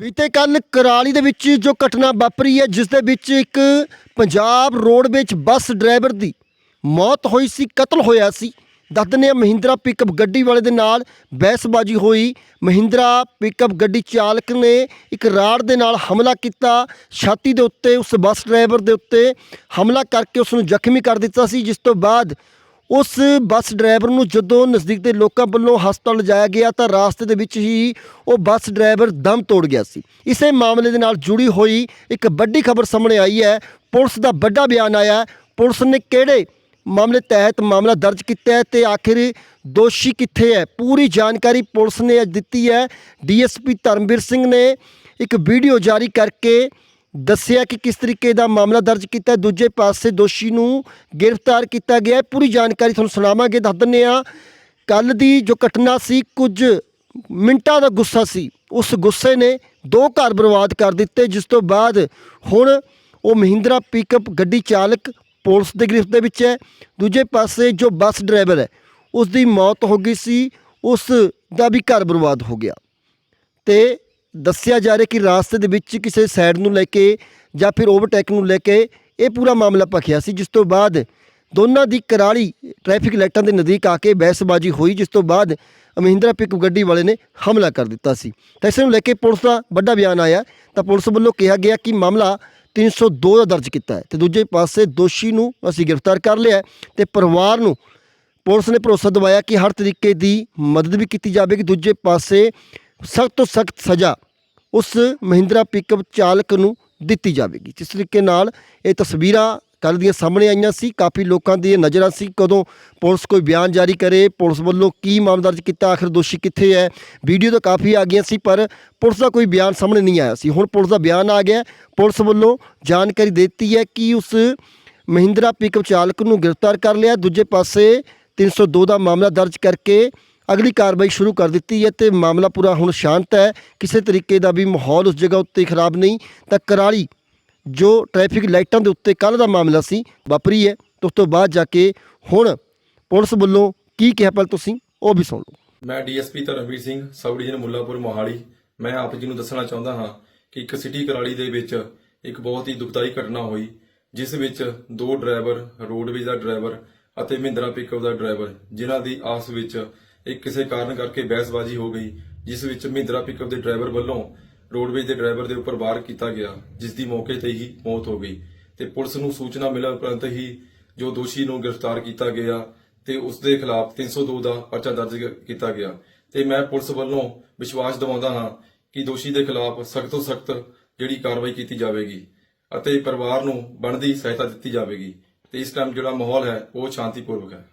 ਬੀਤੇ ਕੱਲ ਕਰਾਲੀ ਦੇ ਵਿੱਚ ਜੋ ਘਟਨਾ ਵਾਪਰੀ ਹੈ, ਜਿਸ ਦੇ ਵਿੱਚ ਇੱਕ ਪੰਜਾਬ ਰੋਡਵੇਜ ਬੱਸ ਡਰਾਈਵਰ ਦੀ ਮੌਤ ਹੋਈ ਸੀ, ਕਤਲ ਹੋਇਆ ਸੀ। ਦੱਸ ਦਿੰਦੇ ਦੱਸਦੇ ਮਹਿੰਦਰਾ ਪਿਕਅਪ ਗੱਡੀ ਵਾਲੇ ਦੇ ਨਾਲ ਬਹਿਸਬਾਜ਼ੀ ਹੋਈ। ਮਹਿੰਦਰਾ ਪਿਕਅਪ ਗੱਡੀ ਚਾਲਕ ਨੇ ਇੱਕ ਰਾੜ ਦੇ ਨਾਲ ਹਮਲਾ ਕੀਤਾ। ਛਾਤੀ ਦੇ ਉੱਤੇ ਉਸ ਬੱਸ ਡਰਾਈਵਰ ਦੇ ਉੱਤੇ ਹਮਲਾ ਕਰਕੇ ਉਸ ਨੂੰ ਜ਼ਖਮੀ ਕਰ ਦਿੱਤਾ ਸੀ, ਜਿਸ ਤੋਂ ਬਾਅਦ ਉਸ ਬੱਸ ਡਰਾਈਵਰ ਨੂੰ ਜਦੋਂ ਨਜ਼ਦੀਕ ਦੇ ਲੋਕਾਂ ਵੱਲੋਂ ਹਸਪਤਾਲ ਲਿਜਾਇਆ ਗਿਆ ਤਾਂ ਰਾਸਤੇ ਦੇ ਵਿੱਚ ਹੀ ਉਹ ਬੱਸ ਡਰਾਈਵਰ ਦਮ ਤੋੜ ਗਿਆ ਸੀ। ਇਸੇ ਮਾਮਲੇ ਦੇ ਨਾਲ ਜੁੜੀ ਹੋਈ ਇੱਕ ਵੱਡੀ ਖਬਰ ਸਾਹਮਣੇ ਆਈ ਹੈ। ਪੁਲਿਸ ਦਾ ਵੱਡਾ ਬਿਆਨ ਆਇਆ ਪੁਲਿਸ ਨੇ ਕਿਹੜੇ ਮਾਮਲੇ ਤਹਿਤ ਮਾਮਲਾ ਦਰਜ ਕੀਤਾ ਹੈ ਤੇ ਆਖਿਰ ਦੋਸ਼ੀ ਕਿੱਥੇ ਹੈ? ਪੂਰੀ ਜਾਣਕਾਰੀ ਪੁਲਿਸ ਨੇ ਅੱਜ ਦਿੱਤੀ ਹੈ। ਡੀਐਸਪੀ ਧਰਮਵੀਰ ਸਿੰਘ ਨੇ ਇੱਕ ਵੀਡੀਓ ਜਾਰੀ ਕਰਕੇ ਦੱਸਿਆ ਕਿ ਕਿਸ ਤਰੀਕੇ ਦਾ ਮਾਮਲਾ ਦਰਜ ਕੀਤਾ ਦੂਜੇ ਪਾਸੇ ਦੋਸ਼ੀ ਨੂੰ ਗ੍ਰਿਫਤਾਰ ਕੀਤਾ ਗਿਆ ਪੂਰੀ ਜਾਣਕਾਰੀ ਤੁਹਾਨੂੰ ਸੁਣਾਵਾਂਗੇ, ਦੱਸ ਦਿੰਦੇ ਹਾਂ। ਕੱਲ ਦੀ ਜੋ ਘਟਨਾ ਸੀ, ਕੁਝ ਮਿੰਟਾਂ ਦਾ ਗੁੱਸਾ ਸੀ। ਉਸ ਗੁੱਸੇ ਨੇ ਦੋ ਘਰ ਬਰਬਾਦ ਕਰ ਦਿੱਤੇ, ਜਿਸ ਤੋਂ ਬਾਅਦ ਹੁਣ ਉਹ ਮਹਿੰਦਰਾ ਪਿਕਅਪ ਗੱਡੀ ਚਾਲਕ ਪੁਲਿਸ ਦੇ ਗ੍ਰਿਫਤ ਦੇ ਵਿੱਚ ਹੈ। ਦੂਜੇ ਪਾਸੇ ਜੋ ਬੱਸ ਡਰਾਈਵਰ ਹੈ ਉਸ ਦੀ ਮੌਤ ਹੋ ਗਈ ਸੀ। ਉਸ ਦਾ ਵੀ ਘਰ ਬਰਬਾਦ ਹੋ ਗਿਆ। ਤੇ ਦੱਸਿਆ ਜਾ ਰਿਹਾ ਕਿ ਰਾਸਤੇ ਦੇ ਵਿੱਚ ਕਿਸੇ ਸਾਈਡ ਨੂੰ ਲੈ ਕੇ ਜਾਂ ਫਿਰ ਓਵਰਟੇਕ ਨੂੰ ਲੈ ਕੇ ਇਹ ਪੂਰਾ ਮਾਮਲਾ ਭਖਿਆ ਸੀ, ਜਿਸ ਤੋਂ ਬਾਅਦ ਦੋਨਾਂ ਦੀ ਕਰਾਲੀ ਟ੍ਰੈਫਿਕ ਲਾਈਟਾਂ ਦੇ ਨਜ਼ਦੀਕ ਆ ਕੇ ਬਹਿਸਬਾਜ਼ੀ ਹੋਈ, ਜਿਸ ਤੋਂ ਬਾਅਦ ਮਹਿੰਦਰਾ ਪਿਕਅਪ ਗੱਡੀ ਵਾਲੇ ਨੇ ਹਮਲਾ ਕਰ ਦਿੱਤਾ ਸੀ। ਤਾਂ ਇਸ ਨੂੰ ਲੈ ਕੇ ਪੁਲਿਸ ਦਾ ਵੱਡਾ ਬਿਆਨ ਆਇਆ। ਤਾਂ ਪੁਲਿਸ ਵੱਲੋਂ ਕਿਹਾ ਗਿਆ ਕਿ ਮਾਮਲਾ 302 ਦਾ ਦਰਜ ਕੀਤਾ ਹੈ ਤੇ ਦੂਜੇ ਪਾਸੇ ਦੋਸ਼ੀ ਨੂੰ ਅਸੀਂ ਗ੍ਰਿਫਤਾਰ ਕਰ ਲਿਆ ਹੈ ਤੇ ਪਰਿਵਾਰ ਨੂੰ ਪੁਲਿਸ ਨੇ ਭਰੋਸਾ ਦਿਵਾਇਆ ਕਿ ਹਰ ਤਰੀਕੇ ਦੀ ਮਦਦ ਵੀ ਕੀਤੀ ਜਾਵੇਗੀ। ਦੂਜੇ ਪਾਸੇ ਸਖਤ ਤੋਂ ਸਖਤ ਸਜ਼ਾ ਉਸ ਮਹਿੰਦਰਾ ਪਿਕਅਪ ਚਾਲਕ ਨੂੰ ਦਿੱਤੀ ਜਾਵੇਗੀ। ਜਿਸ ਤਰੀਕੇ ਨਾਲ ਇਹ ਤਸਵੀਰਾਂ ਕੱਲ ਦੀਆਂ ਸਾਹਮਣੇ ਆਈਆਂ ਸੀ, ਕਾਫੀ ਲੋਕਾਂ ਦੀ ਨਜ਼ਰਾਂ ਸੀ, ਕਦੋਂ ਪੁਲਿਸ ਕੋਈ ਬਿਆਨ ਜਾਰੀ ਕਰੇ, ਪੁਲਿਸ ਵੱਲੋਂ ਕੀ ਮਾਮਲਾ ਦਰਜ ਕੀਤਾ, ਆਖਿਰ ਦੋਸ਼ੀ ਕਿੱਥੇ ਹੈ? ਵੀਡੀਓ ਤਾਂ ਕਾਫੀ ਆ ਗਈਆਂ ਸੀ, ਪਰ ਪੁਲਿਸ ਦਾ ਕੋਈ ਬਿਆਨ ਸਾਹਮਣੇ ਨਹੀਂ ਆਇਆ ਸੀ। ਹੁਣ ਪੁਲਿਸ ਦਾ ਬਿਆਨ ਆ ਗਿਆ, ਪੁਲਿਸ ਵੱਲੋਂ ਜਾਣਕਾਰੀ ਦੇ ਦਿੱਤੀ ਹੈ ਕਿ ਉਸ ਮਹਿੰਦਰਾ ਪਿਕਅਪ ਚਾਲਕ ਨੂੰ ਗ੍ਰਿਫਤਾਰ ਕਰ ਲਿਆ। ਦੂਜੇ ਪਾਸੇ 302 ਦਾ ਮਾਮਲਾ ਦਰਜ ਕਰਕੇ ਅਗਲੀ ਕਾਰਵਾਈ ਸ਼ੁਰੂ ਕਰ ਦਿੱਤੀ ਹੈ ਤੇ ਮਾਮਲਾ ਪੂਰਾ ਹੁਣ ਸ਼ਾਂਤ ਹੈ। ਕਿਸੇ ਤਰੀਕੇ ਦਾ ਵੀ ਮਾਹੌਲ ਉਸ ਜਗ੍ਹਾ ਉੱਤੇ ਖਰਾਬ ਨਹੀਂ, ਤਾਂ ਕਰਾਲੀ, ਜੋ ਟ੍ਰੈਫਿਕ ਲਾਈਟਾਂ ਦੇ ਉੱਤੇ ਕੱਲ ਦਾ ਮਾਮਲਾ ਸੀ, ਵਾਪਰੀ ਹੈ। ਉਸ ਤੋਂ ਬਾਅਦ ਜਾ ਕੇ ਹੁਣ ਪੁਲਿਸ ਵੱਲੋਂ ਕੀ ਕਿਹਾ ਪਹਿਲ ਤੁਸੀਂ, ਉਹ ਵੀ ਸੁਣ ਲਓ। ਮੈਂ DSP Dharamvir Singh, sub division Mullanpur Mohali. ਮੈਂ ਆਪ ਜੀ ਨੂੰ ਦੱਸਣਾ ਚਾਹੁੰਦਾ ਹਾਂ ਕਿ ਇੱਕ ਸਿਟੀ ਕਰਾਲੀ ਦੇ ਵਿੱਚ ਇੱਕ ਬਹੁਤ ਹੀ ਦੁਖਦਾਈ ਘਟਨਾ ਹੋਈ, ਜਿਸ ਵਿੱਚ ਦੋ ਡਰਾਈਵਰ, ਰੋਡਵੇਜ਼ ਦਾ ਡਰਾਈਵਰ ਅਤੇ ਮਹਿੰਦਰਾ ਪਿਕਅਪ ਦਾ ਡਰਾਈਵਰ, ਜਿਨ੍ਹਾਂ ਦੀ ਆਪਸ ਵਿੱਚ ਇੱਕ ਕਿਸੇ ਕਾਰਨ ਕਰਕੇ ਬਹਿਸਬਾਜ਼ੀ ਹੋ ਗਈ, ਜਿਸ ਵਿੱਚ ਮਹਿੰਦਰਾ ਪਿਕਅਪ ਦੇ ਡਰਾਈਵਰ ਵੱਲੋਂ ਰੋਡਵੇਜ਼ ਦੇ ਡਰਾਈਵਰ ਦੇ ਉੱਪਰ ਵਾਰ ਕੀਤਾ ਗਿਆ ਜਿਸ ਦੀ ਮੌਕੇ ਤੇ ਹੀ ਮੌਤ ਹੋ ਗਈ। ਤੇ ਪੁਲਿਸ ਨੂੰ ਸੂਚਨਾ ਮਿਲਣ ਉਪਰੰਤ ਹੀ ਜੋ ਦੋਸ਼ੀ ਨੂੰ ਗ੍ਰਿਫਤਾਰ ਕੀਤਾ ਗਿਆ ਤੇ ਉਸ ਦੇ ਖਿਲਾਫ 302 ਦਾ ਪਰਚਾ ਦਰਜ ਕੀਤਾ ਗਿਆ। ਤੇ ਮੈਂ ਪੁਲਿਸ ਵੱਲੋਂ ਵਿਸ਼ਵਾਸ ਦਿਵਾਉਂਦਾ ਹਾਂ ਕਿ ਦੋਸ਼ੀ ਦੇ ਖਿਲਾਫ ਸਖਤ ਤੋਂ ਸਖਤ ਜਿਹੜੀ ਕਾਰਵਾਈ ਕੀਤੀ ਜਾਵੇਗੀ ਅਤੇ ਪਰਿਵਾਰ ਨੂੰ ਬਣਦੀ ਸਹਾਇਤਾ ਦਿੱਤੀ ਜਾਵੇਗੀ। ਤੇ ਇਸ ਟਾਈਮ ਜਿਹੜਾ ਮਾਹੌਲ ਹੈ, ਉਹ ਸ਼ਾਂਤੀਪੂਰਵਕ ਹੈ।